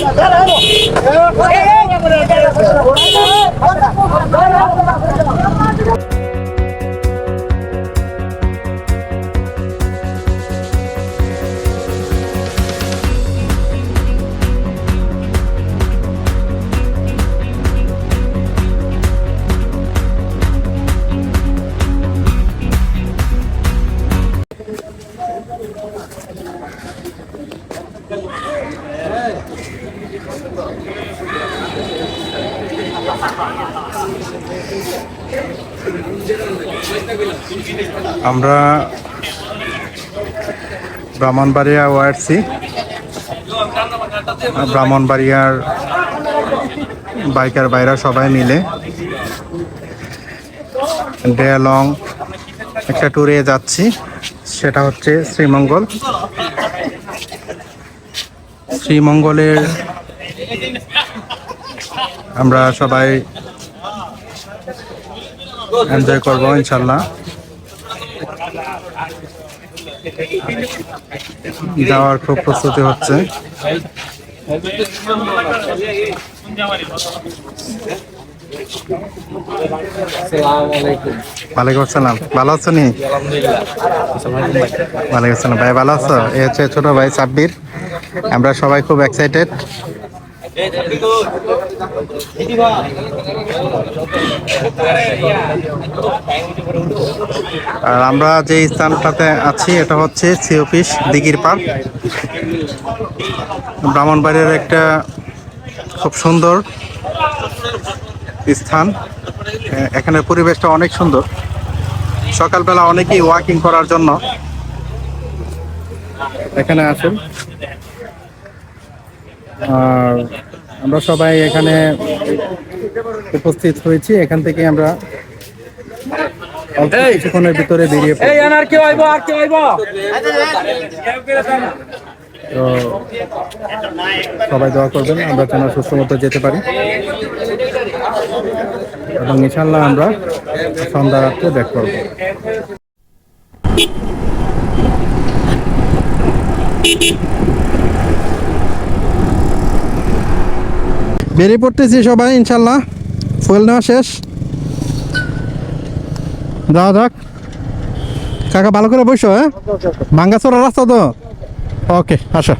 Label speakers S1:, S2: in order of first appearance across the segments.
S1: Hey! আমরা ব্রাহ্মণবাড়িয়া ওয়ারসি ব্রাহ্মণবাড়িয়ার biker বাইরা সবাই মিলে ডে লং একটা ট্যুরে যাচ্ছি, সেটা হচ্ছে শ্রীমঙ্গল। শ্রীমঙ্গলের আমরা সবাই এনজয় করব, ইনশাল্লাহ। যাওয়ার খুব প্রস্তুতি হচ্ছে। ওয়ালাইকুম আসসালাম। ভালো আছো নি? ভাই, ভালো আছো? এই হচ্ছে ছোট ভাই সাব্বির। আমরা সবাই খুব এক্সাইটেড আর আমরা যে স্থানটাতে আছি, এটা হচ্ছে সি অফিস, দিঘির পার্ক ব্রাহ্মণবাড়ির একটা খুব সুন্দর স্থান। এ- এখানের পরিবেশটা অনেক সুন্দর। সকালবেলা অনেকেই ওয়াকিং করার জন্য এখানে আসেন আর আমরা সবাই এখানে উপস্থিত হয়েছি। এখান থেকে আমরা কিছুক্ষণের ভিতরে বেরিয়ে তো সবাই দোয়া করবেন আমরা যেন সুস্থ মতো যেতে পারি। এবং ইনশাল্লাহ আমরা সন্ধ্যা রাত্রে ব্যাক করব। বেরিয়ে পড়তেছি সবাই, ইনশাল্লাহ। ফুয়েল নেওয়া শেষ। যাওয়া যাক। কাকা, ভালো করে বসো হ্যাঁ? ভাঙ্গাচোরা রাস্তা তো? ওকে, আসো।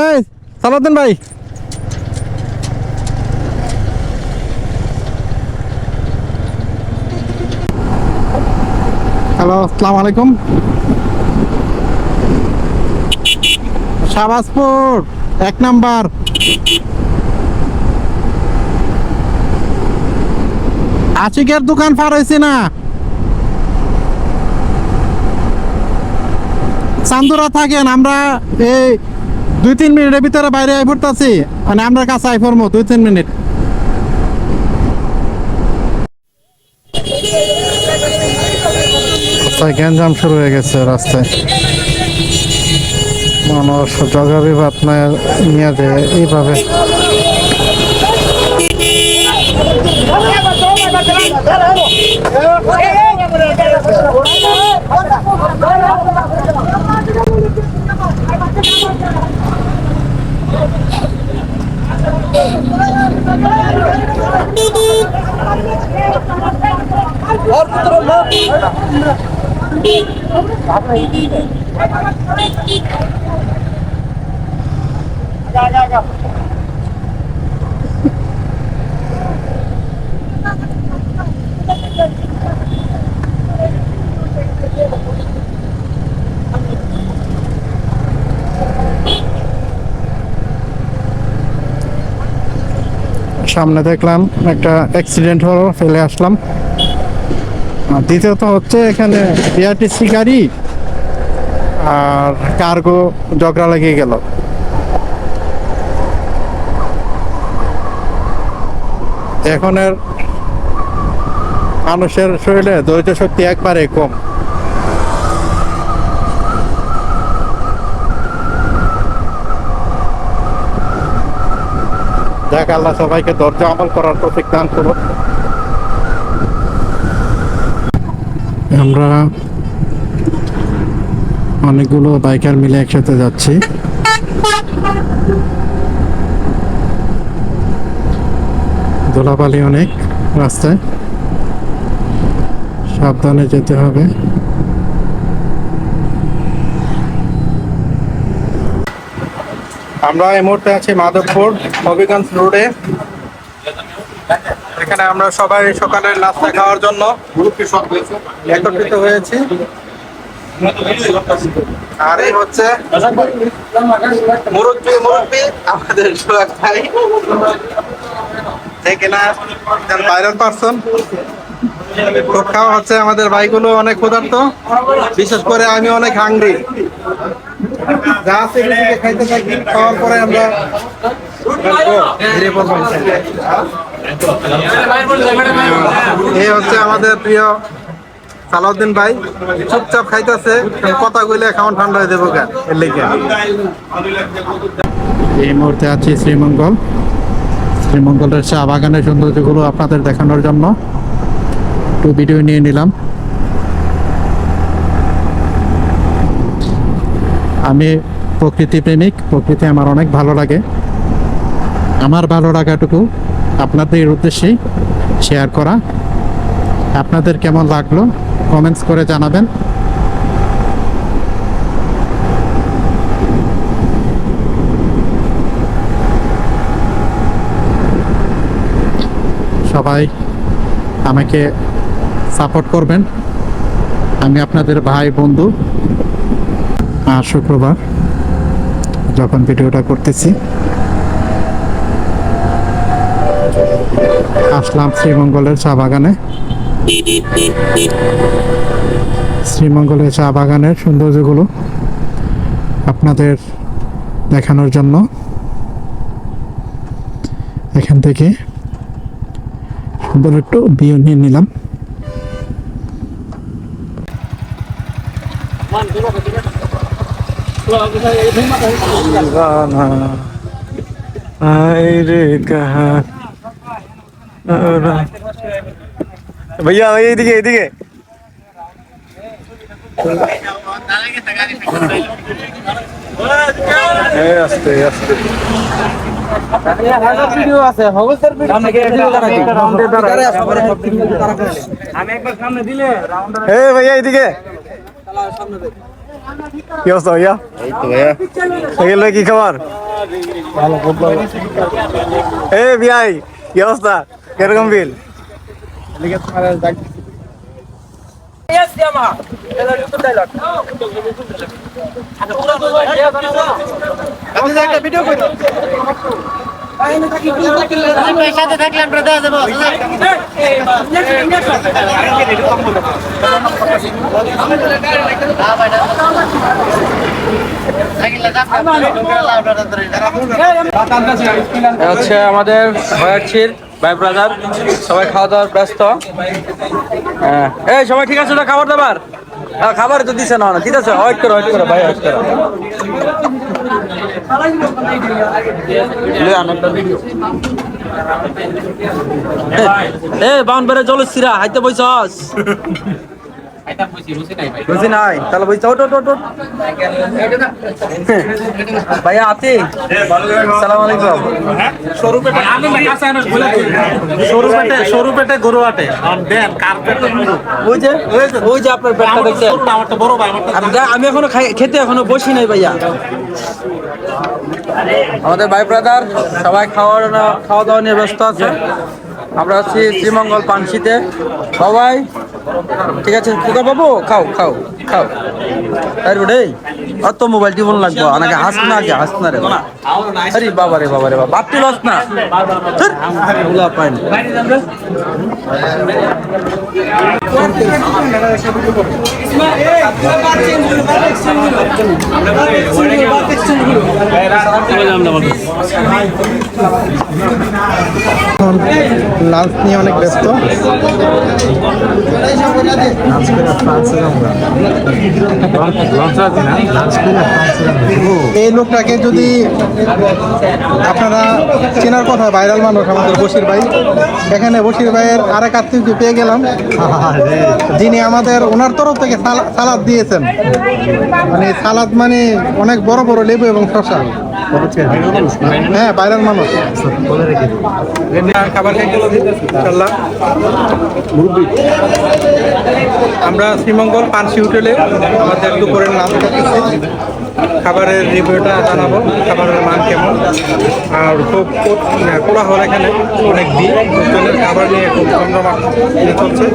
S1: এই, সালাউদ্দিন ভাই। হ্যালো, আসসালামু আলাইকুম। শাহবাজপুর, এক নাম্বার। আশিকের দোকান পার হয়েছে না? চান্দুরা থাকেন, আমরা এই দুই তিন মিনিটের ভিতরে বাইরে আই পড়তেছি মানে আমরা কাছে আই পড়ব দুই তিন মিনিট। রাস্তায় গ্যাঞ্জাম শুরু হয়ে গেছে রাস্তায়। মানুষ জগা বিবাদ নিয়ে যায় এইভাবে। সামনে দেখলাম একটা অ্যাক্সিডেন্ট হলো, ফেলে আসলাম। আর দ্বিতীয়ত হচ্ছে এখানে বিআরটিসি গাড়ি আর কার্গো ঝগড়া লেগে গেল। এখনের মানুষের শরীরে ধৈর্য শক্তি একবারে কম। দেখ আল্লাহ সবাইকে ধৈর্য আমল করার প্রতীক দান করো আমরা অনেকগুলো বাইকার মিলে একসাথে যাচ্ছি। ধুলাবালি অনেক রাস্তায়। সাবধানে যেতে হবে। আমরা এই মুহূর্তে আছি মাধবপুর হবিগঞ্জ রোডে। এখানে আমরা সবাই সকালের নাস্তা খাওয়ার জন্য একত্রিত হয়েছি। আর এই হচ্ছে মুরব্বী মুরব্বী, আমাদের খাওয়া হচ্ছে আমাদের ভাইগুলো অনেক ক্ষুধার্ত, বিশেষ করে আমি অনেক হাংরি যা খাওয়ার পরে আমরা হচ্ছে আমাদের প্রিয় সালাউদ্দিন ভাই। চুপচাপ খাইতেছে কথা কইলে খাওয়ান ঠান্ডা হয়ে দেবো এর এই মুহূর্তে আছি শ্রীমঙ্গল। শ্রীমঙ্গলের চা বাগানের সৌন্দর্যগুলো আপনাদের দেখানোর জন্য একটু ভিডিও নিয়ে নিলাম। আমি প্রকৃতি প্রেমিক, প্রকৃতি আমার অনেক ভালো লাগে। আমার ভালো লাগাটুকু আপনাদের উদ্দেশ্যেই শেয়ার করা। আপনাদের কেমন লাগল? কমেন্টস করে জানাবেন। সবাই আমাকে সাপোর্ট করবেন। আমি আপনাদের ভাই, বন্ধু। আর শুক্রবার যখন ভিডিওটা করতেছি, আসলাম শ্রীমঙ্গলের চা বাগানে। শ্রীমঙ্গলের চা বাগানের সৌন্দর্যগুলো আপনাদের দেখানোর জন্য এখান থেকে বড় একটু ভিউ নিয়ে নিলাম।
S2: भैया এইদিকে এইদিকে আস্তে আস্তে ভাইয়া এদিকে কি অবস্থা? ভাইয়া এই তো ভাইয়া এগুলো কি খাবার এ বিআই কি অবস্থা কীরকম বিল
S3: এ হচ্ছে আমাদের ভয়াচ্ছির ভাই ব্রাদার সবাই খাওয়া দাওয়ার ব্যস্ত। হ্যাঁ। এই সবাই ঠিক আছে না খাবার দাবার? খাবার তো দিছে না ঠিক আছে ওয়েট করো ওয়েট করো ভাই ওয়েট করো। এ, এ বাউন বেড়ে জলস্থিরা হাইতে বইছস। বুঝি নাই তাহলে ওট ওট ওট ওট। ভাইয়া আতি। সালাম আলাইকুম। সরু পেটে সরু পেটে গরু আটে। ওই যে ওই যে আপনার পেটটা দেখছেন। আমি এখনও খেতে এখনও বসি নাই ভাইয়া। আমাদের ভাই ব্রাদার সবাই খাওয়া খাওয়া দাওয়া নিয়ে ব্যস্ত আছে। আমরা আছি শ্রীমঙ্গল পানসিতে সবাই ঠিক আছে খোকা বাবু? খাও খাও খাও। আরে বেটে অত মোবাইল টিপন লাগবো? আনাকে হাস না আগে হাস না রে আরে বাবা রে বাবা রে বাবা বাপ লস না। ধুর, ওগুলা পাই না।
S1: এখন লাঞ্চ নিয়ে অনেক ব্যস্ত। এই লোকটাকে যদি আপনারা চেনার কথা, ভাইরাল মানুষ আমাদের বশির ভাই। এখানে বসির ভাইয়ের আরেক আত্মীয়কে পেয়ে গেলাম। যিনি আমাদের ওনার তরফ থেকে সালা- সালাদ দিয়েছেন। মানে সালাদ মানে অনেক বড় বড় লেবু এবং শশা
S3: হ্যাঁ বাইরের মানুষ।
S1: খাবার ইনশাল্লাহ আমরা শ্রীমঙ্গল পানসি হোটেলে আমাদের দুপুরের নাম করতেছি খাবারের রিভিউটা জানাব, খাবারের মান কেমন। আর খুব কোলাহল এখানে অনেক দিন খাবার নিয়ে খুব চন্দ্রমা চলছে।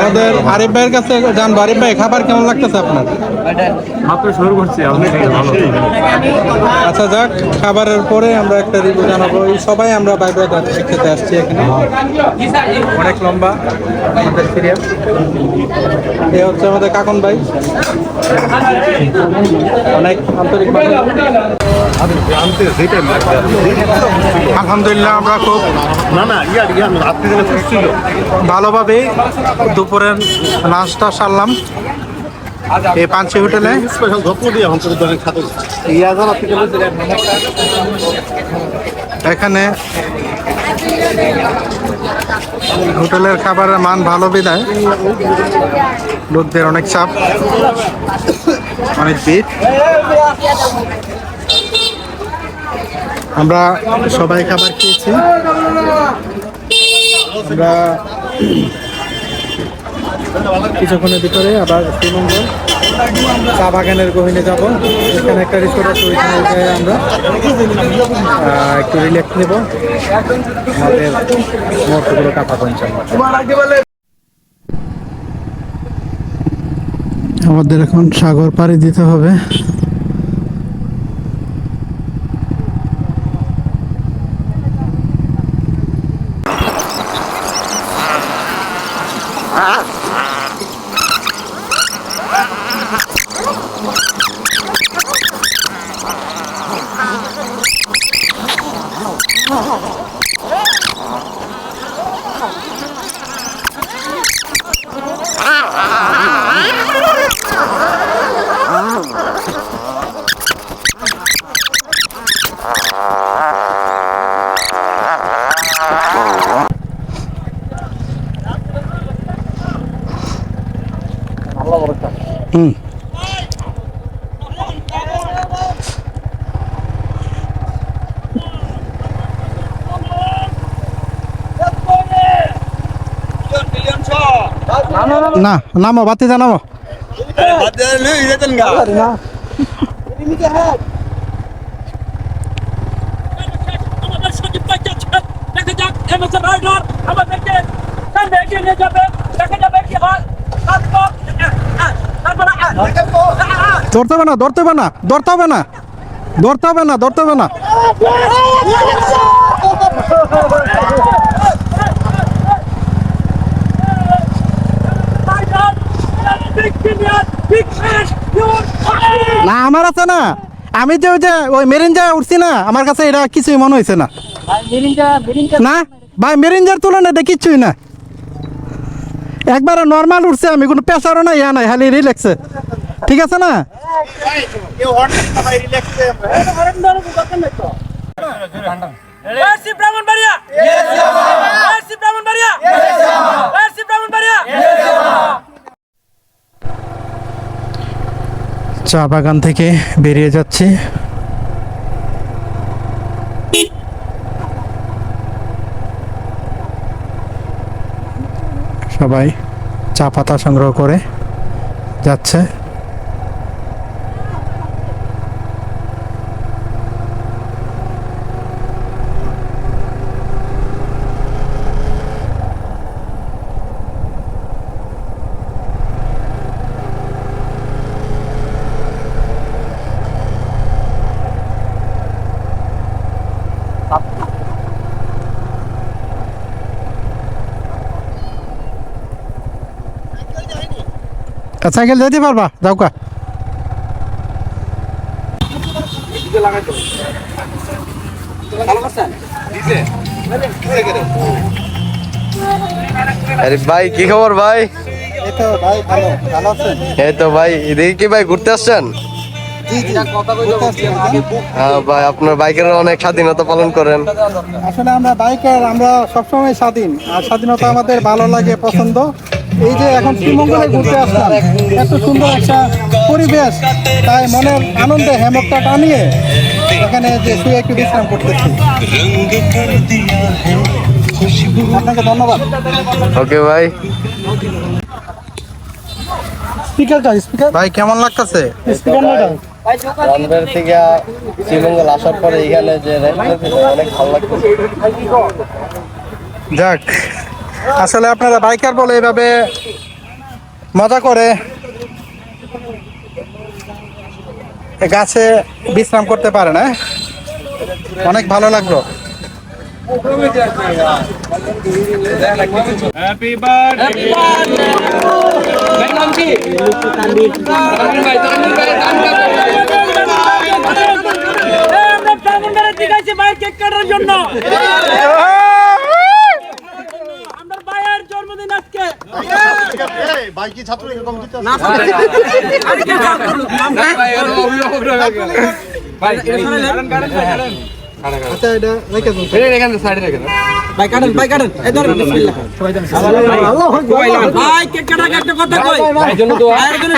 S1: আমাদের আরিফ ভাইয়ের কাছে জানব, আরিফ ভাই, খাবার কেমন লাগতেছে আপনার?
S2: মাত্র শুরু করছি
S1: আচ্ছা যাক খাবারের পরে আমরা একটা রিভিউ জানাব। সবাই আমরা বাই বাই খেতে আসছি এখানে। অনেক লম্বা আমাদের সিরিয়াল এ হচ্ছে আমাদের কাকন ভাই। অনেক আন্তরিক। আলহামদুলিল্লাহ আমরা খুব
S2: না না
S1: দুপুরের লাঞ্চটা সারলাম। এই পাঞ্চি হোটেলে?
S2: স্পেশাল যত্ন দিয়ে খাতে ইয়া জানা
S1: এখানে হোটেলের খাবারের মান ভালো বিদায়। লোকদের অনেক চাপ অনেক ভিড়। আমরা সবাই খাবার খেয়েছি। আমরা কিছুক্ষণের ভিতরে আবার শ্রীমঙ্গল। চা বাগানের গহিনে যাব। এখানে একটা আছে, ওইখানে আমরা একটু রিল্যাক্স নেব। আমাদের মুহূর্তগুলো কাটাবো
S3: আমাদের এখন সাগর পাড়ি দিতে হবে। হুম না নামো বাতি জানাব
S4: আমাদের সজীব ভাই যাচ্ছেন দেখা যাক এমএস রাইডার আমাদেরকে সামনে এগিয়ে নিয়ে যাবে দেখা যাবে কি হয় তারপর তারপরে
S3: ধরতে হবে না ধরতে হবে না ধরতে হবে না ধরতে হবে না ধরতে হবে না। না আমার আছে না। আমি যে ওই যে ওই মেরিনজা উঠছি না আমার কাছে এটা কিছুই মনে হয়েছে না। না ভাই মেরিনজার তুলনায় এটা কিচ্ছুই না। একবারে নর্মাল উঠছে আমি কোনো প্রেশারও না ইয়া নাই খালি রিল্যাক্সে ঠিক আছে না? চা বাগান থেকে বেরিয়ে যাচ্ছি। সবাই চা পাতা সংগ্রহ করে যাচ্ছে। সাইকেল যেতে পারবা? যাও কা
S5: আরে ভাই কি খবর ভাই?
S3: এই তো ভাই ভালো ভালো আছেন?
S5: এই তো ভাই এদিকে কি ভাই ঘুরতে আসছেন? হ্যাঁ ভাই আপনার বাইকের অনেক স্বাধীনতা পালন করেন।
S3: আসলে আমরা বাইকার আমরা সবসময় স্বাধীন। আর স্বাধীনতা আমাদের ভালো লাগে পছন্দ।
S1: এই যে এখন শ্রীমঙ্গলে ঘুরতে আসলাম এত সুন্দর একটা পরিবেশ তাই মনের আনন্দে হেমকটা টানিয়ে এখানে যে শুয়ে একটু বিশ্রাম করতেছি। আপনাকে ধন্যবাদ।
S5: ওকে ভাই।
S1: স্পিকারটা স্পিকার। ভাই কেমন লাগতেছে? স্পিকার না
S5: রনবের থেকে শ্রীমঙ্গল আসার পরে এখানে যে রেস্টুরেন্ট অনেক ভালো লাগছে
S1: যাক আসলে আপনারা বাইকার বলে এভাবে মজা করে গাছে বিশ্রাম করতে পারে না। অনেক ভালো লাগল।
S6: কেক কাটার জন্য আমার ভাইয়ের জন্মদিন আজকে
S1: আচ্ছা এটা রেখে দিন
S3: ভাই কাটেন ভাই কাটেন এই ধরেন বিসমিল্লাহ ভাই কেক কাটার একটা কথা কই ভাই জন্য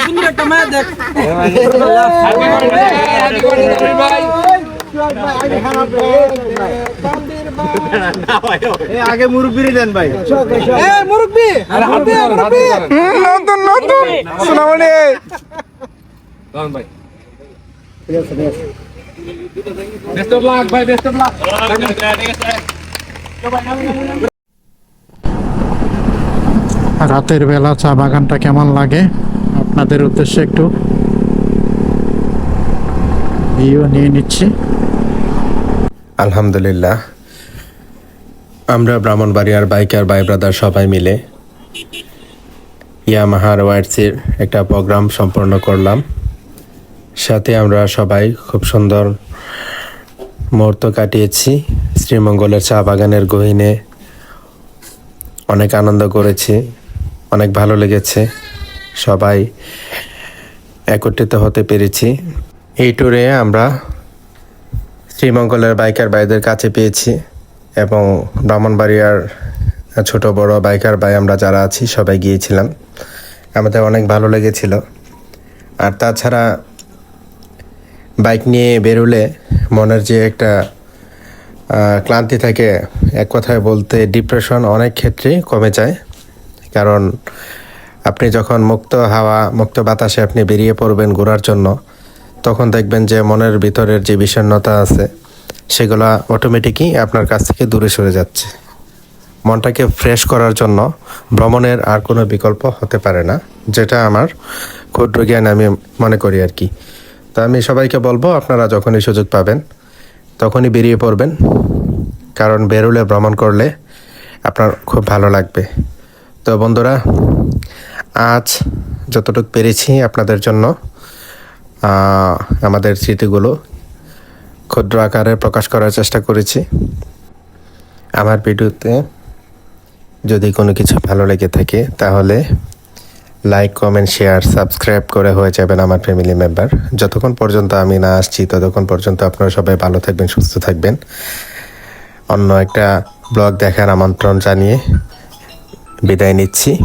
S3: সুন্দর একটা মেয়ে দেখ
S2: আগে মুরব্বিরি দেন ভাই।
S1: মুরব্বি নতুন নতুন। সোনামণি রাতের বেলা চা বাগানটা কেমন লাগে? আপনাদের উদ্দেশ্যে একটু ভিউ নিয়ে নিচ্ছি।
S7: আলহামদুলিল্লাহ। আমরা ব্রাহ্মণবাড়িয়ার বাইকার বাই ব্রাদার সবাই মিলে ইয়ামাহার ওয়াইটসের একটা প্রোগ্রাম সম্পন্ন করলাম। সাথে আমরা সবাই খুব সুন্দর মুহূর্ত কাটিয়েছি। শ্রীমঙ্গলের চা বাগানের গহিনে অনেক আনন্দ করেছি, অনেক ভালো লেগেছে। সবাই একত্রিত হতে পেরেছি। এই ট্যুরে আমরা শ্রীমঙ্গলের বাইকার ভাইদের কাছে পেয়েছি। এবং ব্রাহ্মণবাড়িয়ার ছোট বড় বাইকার ভাই আমরা যারা আছি, সবাই গিয়েছিলাম। আমাদের অনেক ভালো লেগেছিল। আর তাছাড়া বাইক নিয়ে বেরোলে মনের যে একটা ক্লান্তি থাকে, এক কথায় বলতে ডিপ্রেশন অনেক ক্ষেত্রেই কমে যায়। কারণ আপনি যখন মুক্ত হাওয়া, মুক্ত বাতাসে আপনি বেরিয়ে পড়বেন ঘোরার জন্য, তখন দেখবেন যে মনের ভিতরের যে বিষণ্ণতা আছে সেগুলো অটোমেটিকই আপনার কাছ থেকে দূরে সরে যাচ্ছে। মনটাকে ফ্রেশ করার জন্য ভ্রমণের আর কোনো বিকল্প হতে পারে না, যেটা আমার ক্ষুদ্র জ্ঞান আমি মনে করি আর কি। তো আমি সবাইকে বলব, আপনারা যখনই সুযোগ পাবেন, তখনই বেরিয়ে পড়বেন। কারণ বেরোলে ভ্রমণ করলে আপনার খুব ভালো লাগবে। তো বন্ধুরা, আজ যতটুকু পেরেছি আপনাদের জন্য আমাদের স্মৃতিগুলো ক্ষুদ্র আকারে প্রকাশ করার চেষ্টা করেছি। আমার ভিডিওতে যদি কোনো কিছু ভালো লেগে থাকে, তাহলে লাইক, কমেন্ট, শেয়ার, সাবস্ক্রাইব করে হয়ে যাবেন আমার ফ্যামিলি মেম্বার। যতক্ষণ পর্যন্ত আমি না আসছি, ততক্ষণ পর্যন্ত আপনারা সবাই ভালো থাকবেন, সুস্থ থাকবেন। অন্য একটা ব্লগ দেখার আমন্ত্রণ জানিয়ে বিদায় নিচ্ছি।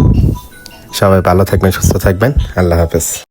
S7: সবাই ভালো থাকবেন, সুস্থ থাকবেন। আল্লাহ হাফেজ।